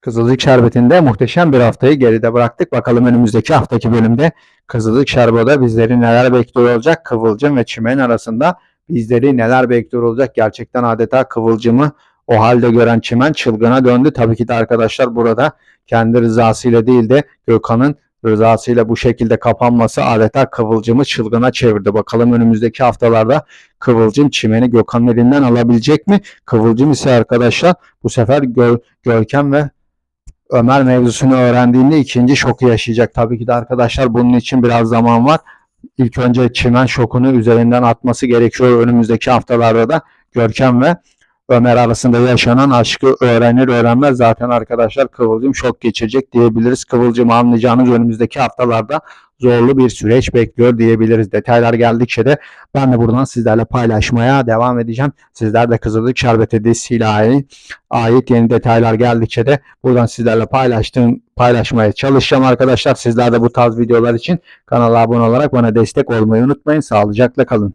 Kızılcık Şerbeti'nde muhteşem bir haftayı geride bıraktık. Bakalım önümüzdeki haftaki bölümde Kızılcık Şerbeti'de bizleri neler bekliyor olacak? Kıvılcım ve çimen arasında bizleri neler bekliyor olacak? Gerçekten adeta kıvılcımı o halde gören çimen çılgına döndü. Tabii ki de arkadaşlar burada kendi rızasıyla değil de Gökhan'ın rızasıyla bu şekilde kapanması adeta kıvılcımı çılgına çevirdi. Bakalım önümüzdeki haftalarda Kıvılcım çimeni Gökhan'ın elinden alabilecek mi? Kıvılcım ise arkadaşlar bu sefer Gör- Görkem ve Ömer mevzusunu öğrendiğinde ikinci şoku yaşayacak. Tabii ki de arkadaşlar bunun için biraz zaman var. İlk önce çimen şokunu üzerinden atması gerekiyor. Önümüzdeki haftalarda da Görkem ve Ömer arasında yaşanan aşkı öğrenir öğrenmez zaten arkadaşlar Kıvılcım şok geçirecek diyebiliriz. Kıvılcımı anlayacağınız önümüzdeki haftalarda zorlu bir süreç bekliyor diyebiliriz. Detaylar geldikçe de ben de buradan sizlerle paylaşmaya devam edeceğim. Sizler de Kızılcık Şerbeti dizisiyle ait, yeni detaylar geldikçe de buradan sizlerle paylaştığım paylaşmaya çalışacağım arkadaşlar. Sizler de bu tarz videolar için kanala abone olarak bana destek olmayı unutmayın. Sağlıcakla kalın.